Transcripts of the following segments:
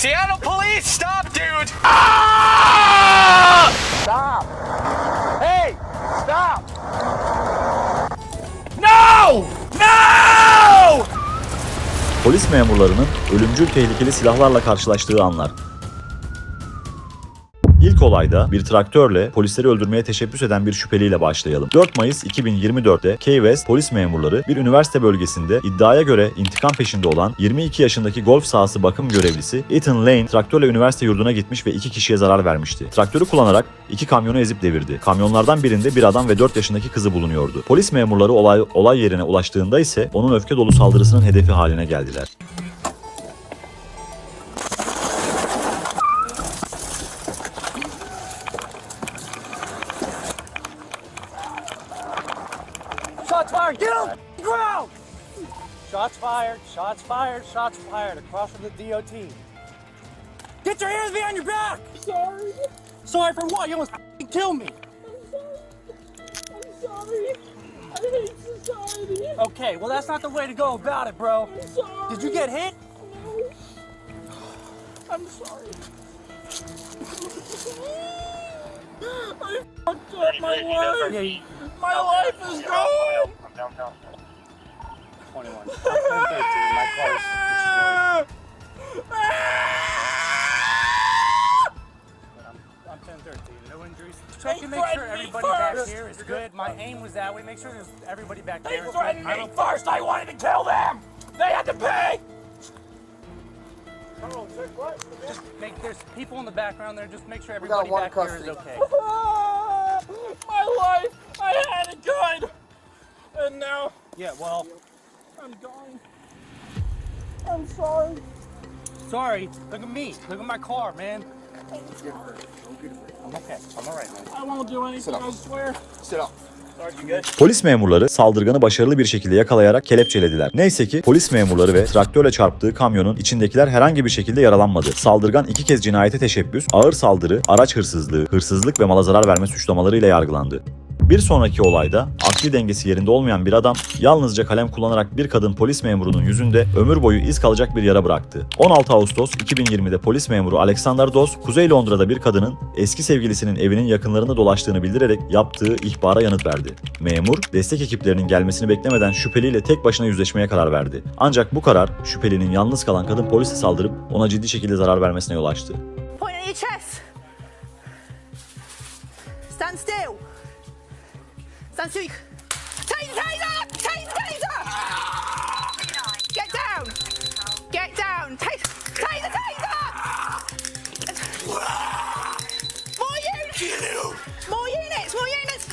Seattle police, stop, dude! Stop! Hey! Stop! No! No! Polis memurlarının ölümcül tehlikeli silahlarla karşılaştığı anlar. İlk olayda bir traktörle polisleri öldürmeye teşebbüs eden bir şüpheliyle başlayalım. 4 Mayıs 2024'te Key West polis memurları bir üniversite bölgesinde iddiaya göre intikam peşinde olan 22 yaşındaki golf sahası bakım görevlisi Ethan Lane traktörle üniversite yurduna gitmiş ve iki kişiye zarar vermişti. Traktörü kullanarak iki kamyonu ezip devirdi. Kamyonlardan birinde bir adam ve 4 yaşındaki kızı bulunuyordu. Polis memurları olay, olay yerine ulaştığında ise onun öfke dolu saldırısının hedefi haline geldiler. Fired, shots fired across from the DOT. Get your hands behind your back! Sorry. Sorry for what? You almost f***ing killed me. I'm sorry. I hate society. Okay, well that's not the way to go about it, bro. I'm sorry. Did you get hit? No. I'm sorry. I fucked up my life. Yeah, you- My life is gone. I'm downtown. 21. 13. My car's destroyed. But I'm, I'm 10 13. No injuries. Check They and make sure threatened me everybody back first. here is good. My aim was that way. Make sure there's everybody back They there. is threatened. I me don't- first. I wanted to kill them. They had to pay. Just make there's people in the background there. Just make sure got everybody one back here is custody. okay. my life. I had it good. And now Yeah, well, I'm gone. I'm sorry. sorry. Look at me. Look at my car, man. I'm okay. I'm alright, man. I won't do anything. up. I swear. Sit up. Polis memurları saldırganı başarılı bir şekilde yakalayarak kelepçelediler. Neyse ki polis memurları ve traktörle çarptığı kamyonun içindekiler herhangi bir şekilde yaralanmadı. Saldırgan iki kez cinayete teşebbüs, ağır saldırı, araç hırsızlığı, hırsızlık ve mala zarar verme suçlamalarıyla yargılandı. Bir sonraki olayda akli dengesi yerinde olmayan bir adam yalnızca kalem kullanarak bir kadın polis memurunun yüzünde ömür boyu iz kalacak bir yara bıraktı. 16 Ağustos 2020'de polis memuru Alexander Doss, Kuzey Londra'da bir kadının eski sevgilisinin evinin yakınlarında dolaştığını bildirerek yaptığı ihbara yanıt verdi. Memur, destek ekiplerinin gelmesini beklemeden şüpheliyle tek başına yüzleşmeye karar verdi. Ancak bu karar şüphelinin yalnız kalan kadın polise saldırıp ona ciddi şekilde zarar vermesine yol açtı. Stand still. Still. Taser, taser, taser, taser. Get down. Get down. Taser, taser, taser. More units. More units. More units.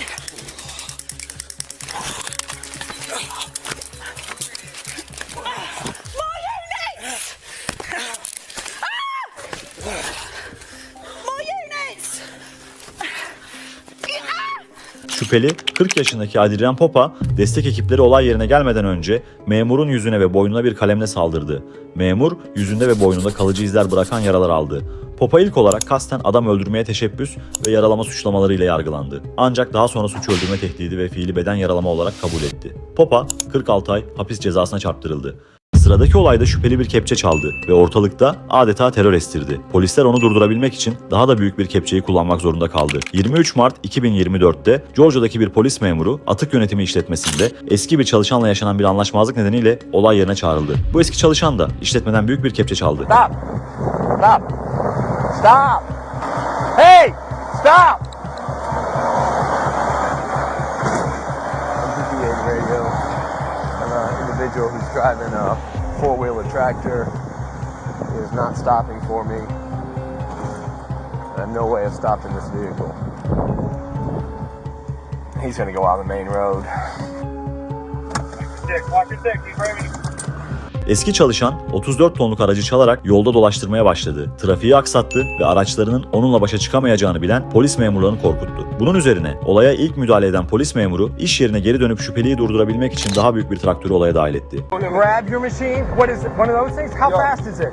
Şüpheli 40 yaşındaki Adrian Popa destek ekipleri olay yerine gelmeden önce memurun yüzüne ve boynuna bir kalemle saldırdı. Memur yüzünde ve boynunda kalıcı izler bırakan yaralar aldı. Popa ilk olarak kasten adam öldürmeye teşebbüs ve yaralama suçlamalarıyla yargılandı. Ancak daha sonra suç öldürme tehdidi ve fiili beden yaralama olarak kabul etti. Popa 46 ay hapis cezasına çarptırıldı. Sıradaki olayda şüpheli bir kepçe çaldı ve ortalıkta adeta terör estirdi. Polisler onu durdurabilmek için daha da büyük bir kepçeyi kullanmak zorunda kaldı. 23 Mart 2024'te Georgia'daki bir polis memuru atık yönetimi işletmesinde eski bir çalışanla yaşanan bir anlaşmazlık nedeniyle olay yerine çağrıldı. Bu eski çalışan da işletmeden büyük bir kepçe çaldı. Stop! Stop! Stop! Hey! Stop! İndividual who's driving a four-wheeler tractor is not stopping for me. I have no way of stopping this vehicle. He's gonna go out the main road. Dick, watch your dick. He's ready. Eski çalışan 34 tonluk aracı çalarak yolda dolaştırmaya başladı. Trafiği aksattı ve araçlarının onunla başa çıkamayacağını bilen polis memurlarını korkuttu. Bunun üzerine olaya ilk müdahale eden polis memuru iş yerine geri dönüp şüpheliyi durdurabilmek için daha büyük bir traktörü olaya dahil etti. Grab your machine. What is it? One of those things? How Yo. fast is it?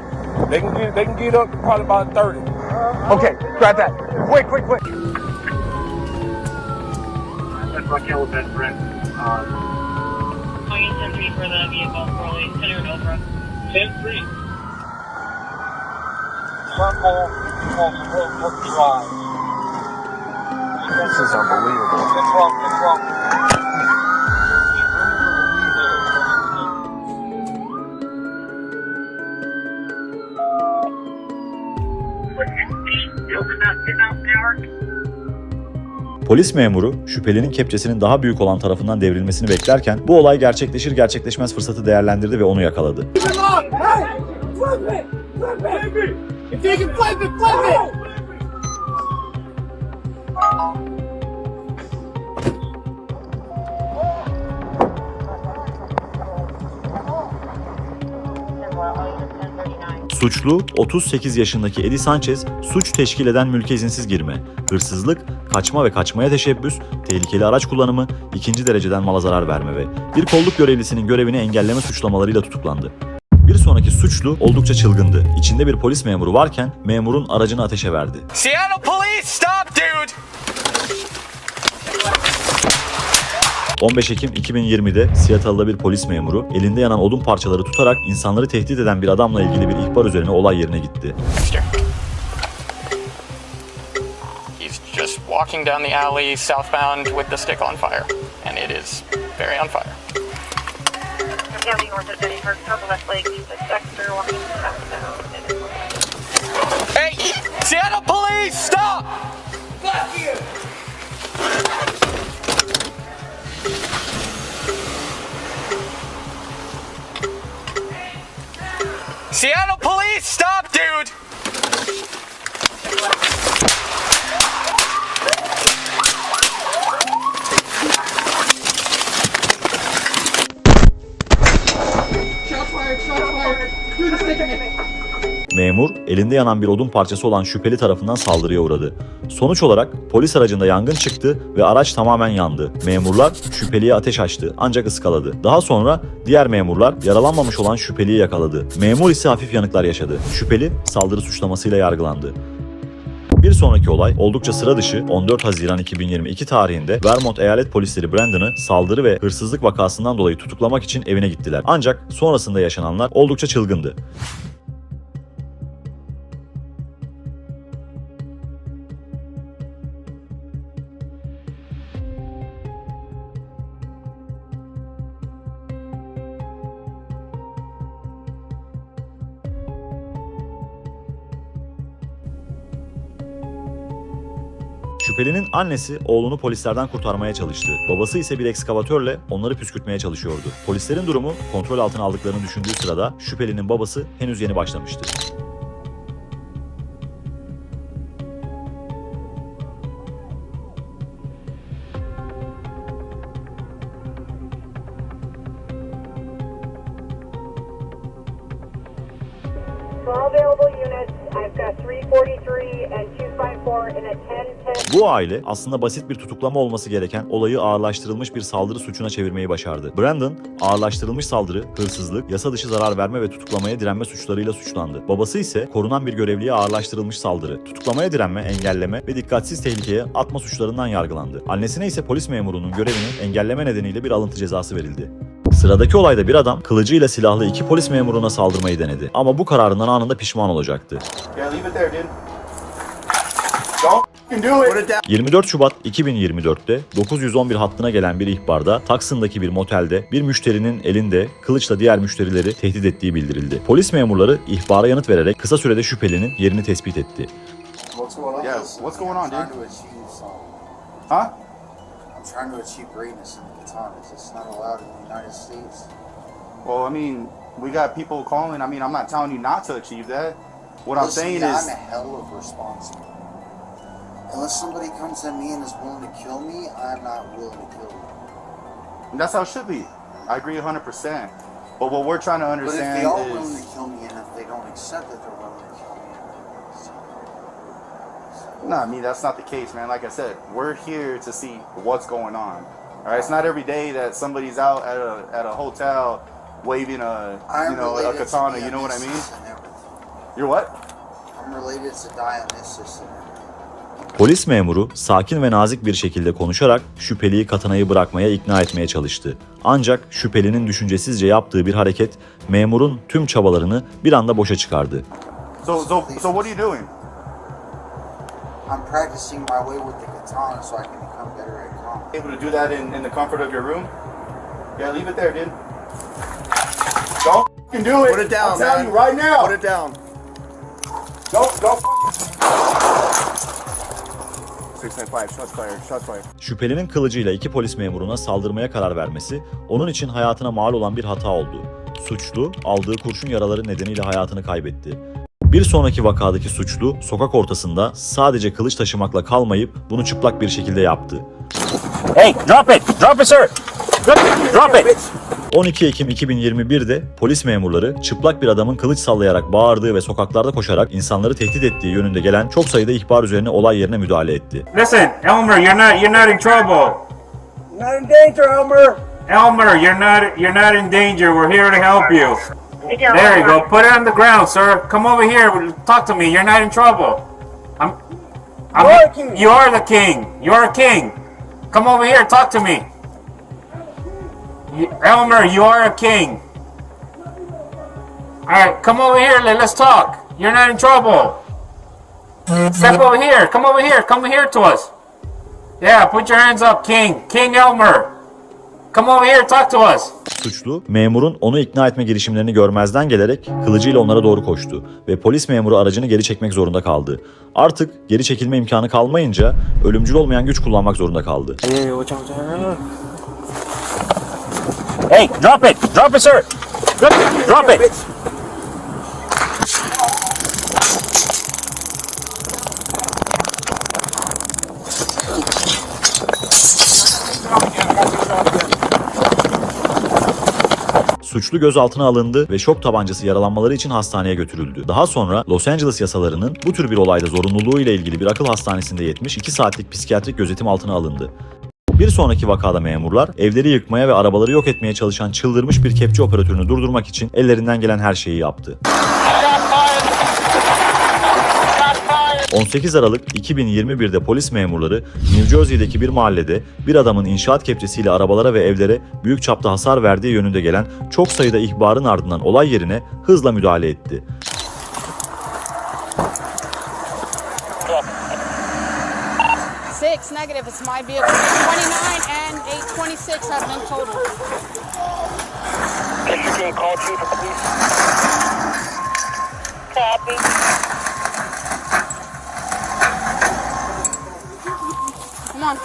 They can get they can get up probably about 30. Okay, grab that. Quick, quick, quick. That's my. Uh, In 10 for the vehicle, Crowley, Center and Oprah. 10 3. Purple, purple, purple drive. This is unbelievable. It's wrong, it's wrong. Polis memuru şüphelinin kepçesinin daha büyük olan tarafından devrilmesini beklerken bu olay gerçekleşir gerçekleşmez fırsatı değerlendirdi ve onu yakaladı. Suçlu 38 yaşındaki Eddie Sanchez suç teşkil eden mülke izinsiz girme, hırsızlık, kaçma ve kaçmaya teşebbüs, tehlikeli araç kullanımı, ikinci dereceden mala zarar verme ve bir kolluk görevlisinin görevini engelleme suçlamalarıyla tutuklandı. Bir sonraki suçlu oldukça çılgındı. İçinde bir polis memuru varken memurun aracını ateşe verdi. Seattle police, stop, dude! 15 Ekim 2020'de Seattle'da bir polis memuru elinde yanan odun parçaları tutarak insanları tehdit eden bir adamla ilgili bir ihbar üzerine olay yerine gitti. He's just walking down the alley southbound with the stick on fire, and it is very on fire. Hey, Seattle police, stop! Fuck you! Seattle police, stop, dude! Memur, elinde yanan bir odun parçası olan şüpheli tarafından saldırıya uğradı. Sonuç olarak polis aracında yangın çıktı ve araç tamamen yandı. Memurlar şüpheliye ateş açtı ancak ıskaladı. Daha sonra diğer memurlar yaralanmamış olan şüpheliyi yakaladı. Memur ise hafif yanıklar yaşadı. Şüpheli saldırı suçlamasıyla yargılandı. Bir sonraki olay oldukça sıra dışı 14 Haziran 2022 tarihinde Vermont eyalet polisleri Brandon'ı saldırı ve hırsızlık vakasından dolayı tutuklamak için evine gittiler. Ancak sonrasında yaşananlar oldukça çılgındı. Şüphelinin annesi oğlunu polislerden kurtarmaya çalıştı. Babası ise bir ekskavatörle onları püskürtmeye çalışıyordu. Polislerin durumu kontrol altına aldıklarını düşündüğü sırada şüphelinin babası henüz yeni başlamıştı. Available Bu aile aslında basit bir tutuklama olması gereken olayı ağırlaştırılmış bir saldırı suçuna çevirmeyi başardı. Brandon ağırlaştırılmış saldırı, hırsızlık, yasa dışı zarar verme ve tutuklamaya direnme suçlarıyla suçlandı. Babası ise korunan bir görevliye ağırlaştırılmış saldırı, tutuklamaya direnme, engelleme ve dikkatsiz tehlikeye atma suçlarından yargılandı. Annesine ise polis memurunun görevini engelleme nedeniyle bir alıntı cezası verildi. Sıradaki olayda bir adam kılıcıyla silahlı iki polis memuruna saldırmayı denedi. Ama bu kararından anında pişman olacaktı. Yeah, leave it there, dude. Don't f***ing do it! Put it down. 24 Şubat 2024'te 911 hattına gelen bir ihbarda Taksim'daki bir motelde bir müşterinin elinde kılıçla diğer müşterileri tehdit ettiği bildirildi. Polis memurları ihbara yanıt vererek kısa sürede şüphelinin yerini tespit etti. What's going on? Yeah, what's going on, dude? Huh? I'm trying to achieve greatness in the katanas. It's not allowed in the United States. Well, I mean, we got people calling. I mean, I'm not telling you not to achieve that. What I'm Listen, saying yeah, is, I'm a hell of responsible. Unless somebody comes at me and is willing to kill me, I'm not willing to kill them. that's how it should be. I agree 100%. But what we're trying to understand But if they are willing to kill me and if they don't accept that they're willing no, I mean, that's not the case, man. Like I said, we're here to see what's going on. All right, it's not every day that somebody's out at a at a hotel waving a I'm you know a katana. You know what I mean? You're what? I'm related to Dionysus. Polis memuru sakin ve nazik bir şekilde konuşarak şüpheliyi katanayı bırakmaya ikna etmeye çalıştı. Ancak şüphelinin düşüncesizce yaptığı bir hareket memurun tüm çabalarını bir anda boşa çıkardı. So, so, so what are you doing? I'm practicing my way with the katana so I can become better at combat. Able to do that in, in the comfort of your room? Yeah, leave it there, dude. Don't f***ing do it. Put it down, I'm telling you right now. Put it down. Don't, don't. Six nine five. Shots fired. Shots fired. Şüphelinin kılıcıyla iki polis memuruna saldırmaya karar vermesi onun için hayatına mal olan bir hata oldu. Suçlu aldığı kurşun yaraları nedeniyle hayatını kaybetti. Bir sonraki vakadaki suçlu sokak ortasında sadece kılıç taşımakla kalmayıp bunu çıplak bir şekilde yaptı. Hey, drop it! Drop it, sir! Drop it! Drop it! 12 Ekim 2021'de polis memurları çıplak bir adamın kılıç sallayarak bağırdığı ve sokaklarda koşarak insanları tehdit ettiği yönünde gelen çok sayıda ihbar üzerine olay yerine müdahale etti. Listen, Elmer, you're not you're not in trouble. Not in danger, Elmer! Elmer, you're not you're not in danger. We're here to help you. There you go. Put it on the ground, sir. Come over here. Talk to me. You're not in trouble. I'm. I'm You're a king. You're the king. You're a king. Come over here. Talk to me. You- Elmer, you are a king. All right, come over here. Let, let's talk. You're not in trouble. Step over here. Come over here. Come here to us. Yeah, put your hands up, King. King Elmer. Come over here. Talk to us. Suçlu, memurun onu ikna etme girişimlerini görmezden gelerek kılıcıyla onlara doğru koştu ve polis memuru aracını geri çekmek zorunda kaldı. Artık geri çekilme imkanı kalmayınca ölümcül olmayan güç kullanmak zorunda kaldı. Hey, drop it! Drop it, sir! Drop it! Drop it! Suçlu gözaltına alındı ve şok tabancası yaralanmaları için hastaneye götürüldü. Daha sonra Los Angeles yasalarının bu tür bir olayda zorunluluğu ile ilgili bir akıl hastanesinde 72 saatlik psikiyatrik gözetim altına alındı. Bir sonraki vakada memurlar evleri yıkmaya ve arabaları yok etmeye çalışan çıldırmış bir kepçe operatörünü durdurmak için ellerinden gelen her şeyi yaptı. 18 Aralık 2021'de polis memurları New Jersey'deki bir mahallede bir adamın inşaat kepçesiyle arabalara ve evlere büyük çapta hasar verdiği yönünde gelen çok sayıda ihbarın ardından olay yerine hızla müdahale etti. Six negative. It's my vehicle. 29 and 826 have been totaled. call chief of police. Copy. On.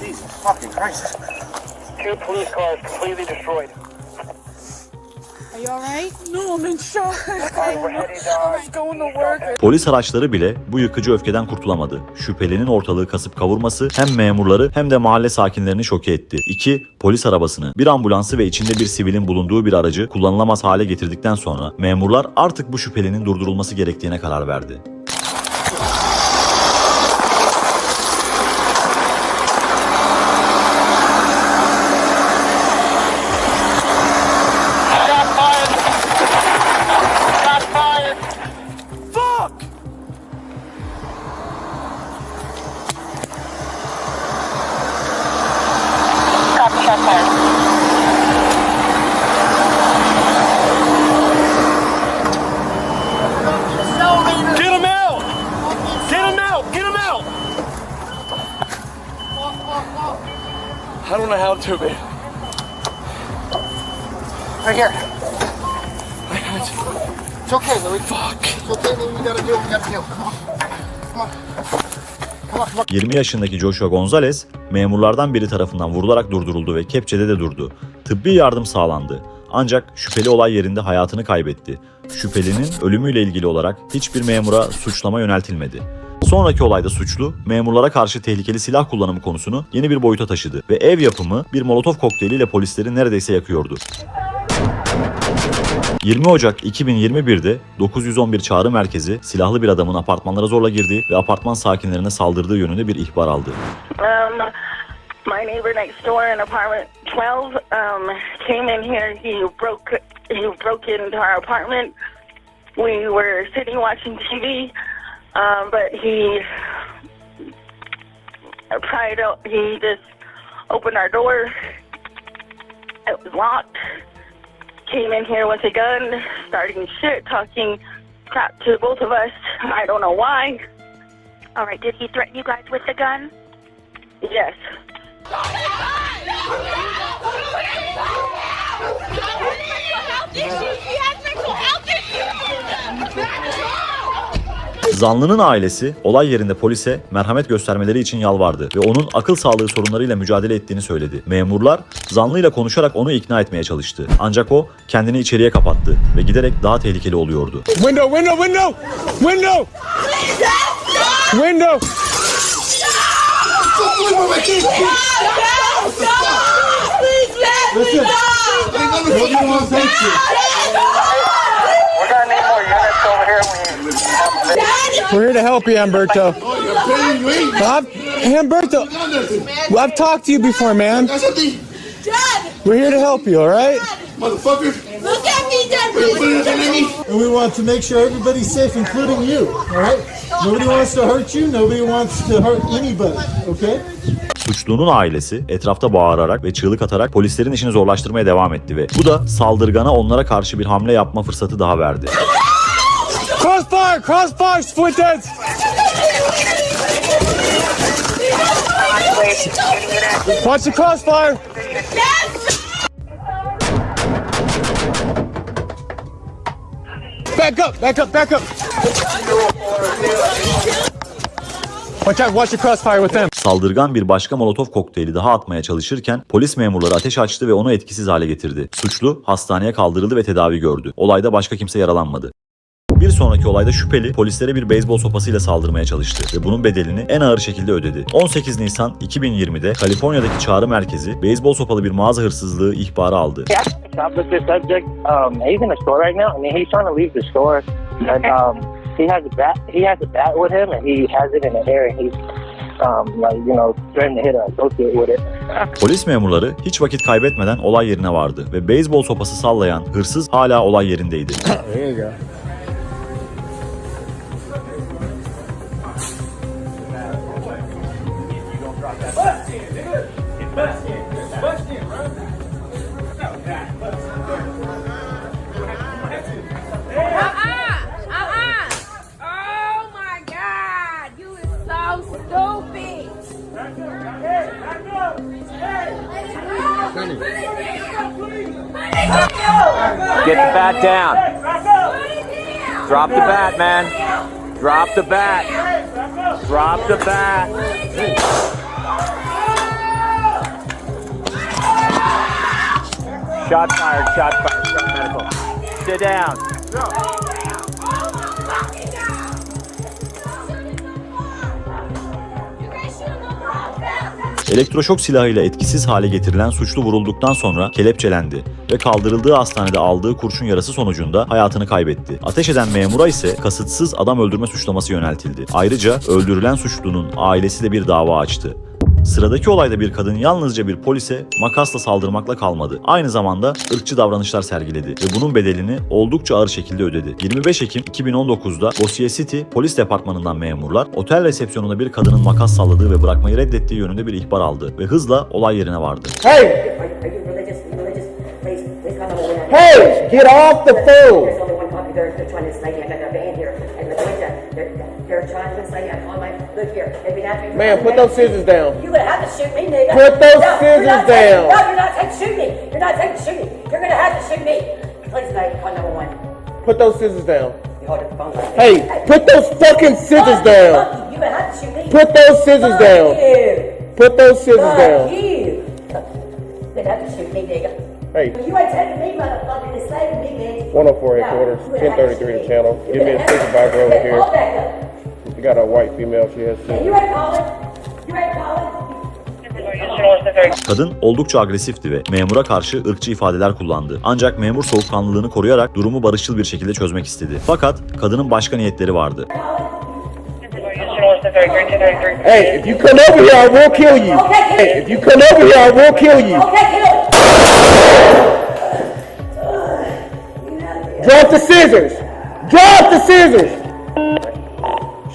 Jesus fucking Christ. Two police cars completely destroyed. Are you alright? No, I'm in shock. we're heading down. going to work. Polis araçları bile bu yıkıcı öfkeden kurtulamadı. Şüphelinin ortalığı kasıp kavurması hem memurları hem de mahalle sakinlerini şoke etti. 2. Polis arabasını, bir ambulansı ve içinde bir sivilin bulunduğu bir aracı kullanılamaz hale getirdikten sonra memurlar artık bu şüphelinin durdurulması gerektiğine karar verdi. I don't know how to, man. Right here. It's okay, Louis. Fuck. It's okay, Louis. We gotta do what we gotta do. Come on. Come on. Come on, come on. 20 yaşındaki Joshua Gonzalez memurlardan biri tarafından vurularak durduruldu ve kepçede de durdu. Tıbbi yardım sağlandı. Ancak şüpheli olay yerinde hayatını kaybetti. Şüphelinin ölümüyle ilgili olarak hiçbir memura suçlama yöneltilmedi. Sonraki olayda suçlu, memurlara karşı tehlikeli silah kullanımı konusunu yeni bir boyuta taşıdı ve ev yapımı bir molotof kokteyliyle polisleri neredeyse yakıyordu. 20 Ocak 2021'de 911 çağrı merkezi silahlı bir adamın apartmanlara zorla girdiği ve apartman sakinlerine saldırdığı yönünde bir ihbar aldı. Um, my neighbor next door in apartment 12 um, came in here. He broke he broke into our apartment. We were sitting watching TV, um, but he prior to he just opened our door. It was locked. Came in here with a gun, starting shit, talking crap to both of us. I don't know why. All right, did he threaten you guys with the gun? Yes. Zanlının ailesi olay yerinde polise merhamet göstermeleri için yalvardı ve onun akıl sağlığı sorunlarıyla mücadele ettiğini söyledi. Memurlar zanlıyla konuşarak onu ikna etmeye çalıştı. Ancak o kendini içeriye kapattı ve giderek daha tehlikeli oluyordu. Window, window, window! Window! Window! Listen, nobody wants to hurt you. We're gonna need more units over here. We're here to help you, Humberto. Oh, you're paying me. I've, Humberto, well, I've talked to you before, man. We're here to help you, all right? motherfucker. Look at me, me. And we want to make sure everybody's safe, including you. All right? Nobody wants to hurt you. Nobody wants to hurt anybody. Okay? Suçlunun ailesi etrafta bağırarak ve çığlık atarak polislerin işini zorlaştırmaya devam etti ve bu da saldırgana onlara karşı bir hamle yapma fırsatı daha verdi. Crossfire! Crossfire, Fuentes! Watch the crossfire! Back up, back up, back up! Watch out, watch the crossfire with them. Saldırgan bir başka molotof kokteyli daha atmaya çalışırken polis memurları ateş açtı ve onu etkisiz hale getirdi. Suçlu hastaneye kaldırıldı ve tedavi gördü. Olayda başka kimse yaralanmadı. Bir sonraki olayda şüpheli polislere bir beyzbol sopasıyla saldırmaya çalıştı ve bunun bedelini en ağır şekilde ödedi. 18 Nisan 2020'de Kaliforniya'daki çağrı merkezi beyzbol sopalı bir mağaza hırsızlığı ihbarı aldı. Um, um, he has a bat. He has a bat with him, and he has it in the air, and he's um. Polis memurları hiç vakit kaybetmeden olay yerine vardı ve beyzbol sopası sallayan hırsız hala olay yerindeydi. Get the bat down. Drop the bat, man. Drop the bat. Drop the bat. Shot fired, shot fired, shot medical. Sit down. Elektroşok silahıyla etkisiz hale getirilen suçlu vurulduktan sonra kelepçelendi ve kaldırıldığı hastanede aldığı kurşun yarası sonucunda hayatını kaybetti. Ateş eden memura ise kasıtsız adam öldürme suçlaması yöneltildi. Ayrıca öldürülen suçlunun ailesi de bir dava açtı. Sıradaki olayda bir kadın yalnızca bir polise makasla saldırmakla kalmadı. Aynı zamanda ırkçı davranışlar sergiledi ve bunun bedelini oldukça ağır şekilde ödedi. 25 Ekim 2019'da Bossier City polis departmanından memurlar otel resepsiyonunda bir kadının makas salladığı ve bırakmayı reddettiği yönünde bir ihbar aldı ve hızla olay yerine vardı. Hey! Hey! Get off the phone! Man, put those scissors down. You're gonna have to shoot me, nigga. Put those no, scissors down. Taking, no, you're not taking shoot me. You're not taking shoot me. You're gonna have to shoot me. Please, mate, call number one. Put those scissors down. You hold up the phone like this. Hey, put those fucking scissors Fuck down. you, fuck you. You gonna have to shoot me. Put those scissors Fuck down. You. Put those scissors Fuck down. you. You're gonna have to shoot me, nigga. Hey. You ain't taking me, motherfucker. You're me, man. 104 headquarters, you gonna have to 1033 the channel. Give me a supervisor over here. Got a white female, she has you. You. Kadın oldukça agresifti ve memura karşı ırkçı ifadeler kullandı. Ancak memur soğukkanlılığını koruyarak durumu barışçıl bir şekilde çözmek istedi. Fakat kadının başka niyetleri vardı. Hey, if you come over here, I will kill you. Hey, if you come over here, I will kill you. Drop the scissors. Drop the scissors.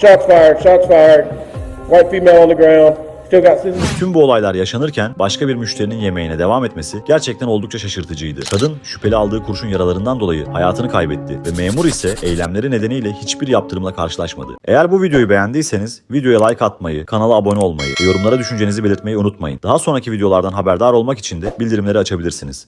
Shots fired. Shots fired. White female on the ground. Tüm bu olaylar yaşanırken başka bir müşterinin yemeğine devam etmesi gerçekten oldukça şaşırtıcıydı. Kadın şüpheli aldığı kurşun yaralarından dolayı hayatını kaybetti ve memur ise eylemleri nedeniyle hiçbir yaptırımla karşılaşmadı. Eğer bu videoyu beğendiyseniz videoya like atmayı, kanala abone olmayı ve yorumlara düşüncenizi belirtmeyi unutmayın. Daha sonraki videolardan haberdar olmak için de bildirimleri açabilirsiniz.